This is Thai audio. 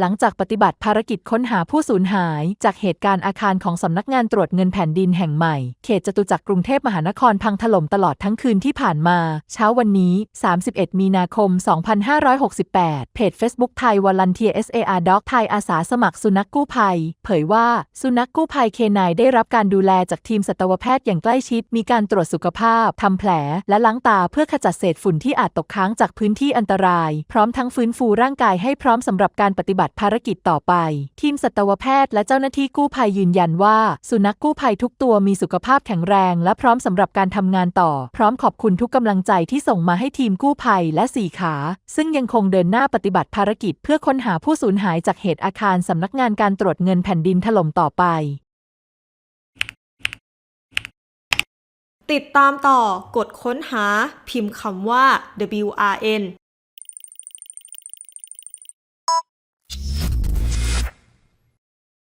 หลังจากปฏิบัติภารกิจค้นหาผู้สูญหาย จากเหตุการณ์อาคารของสำนักงานตรวจเงินแผ่นดินแห่งใหม่ เขตจตุจักรกรุงเทพมหานครพังถล่มตลอดทั้งคืนที่ผ่านมา เช้าวันนี้ 31 มีนาคม 2568 เพจ Facebook ไทยวอลันเทีย SAR Dog ไทยอาสาสมัครสุนัขกู้ภัย เผยว่าสุนัขกู้ภัยเคนายได้รับการดูแลจากทีมสัตวแพทย์อย่างใกล้ชิด มีการตรวจสุขภาพทำแผล และล้างตาเพื่อขจัดเศษฝุ่นที่อาจตกค้างจากพื้นที่อันตราย พร้อมทั้งฟื้นฟูร่างกายให้พร้อมสำหรับการปฏิบัติภารกิจต่อไป ทีมสัตวแพทย์และเจ้าหน้าที่กู้ภัยยืนยันว่า สุนัขกู้ภัยทุกตัวมีสุขภาพแข็งแรง และพร้อมสำหรับการทำงานต่อ พร้อมขอบคุณทุกกำลังใจที่ส่งมาให้ทีมกู้ภัยและสี่ขา ซึ่งยังคงเดินหน้าปฏิบัติภารกิจ เพื่อค้นหาผู้สูญหายจากเหตุอาคารสำนักงานการตรวจเงินแผ่นดินถล่มต่อไป ติดตามต่อกดค้นหาพิมพ์คำว่า WRN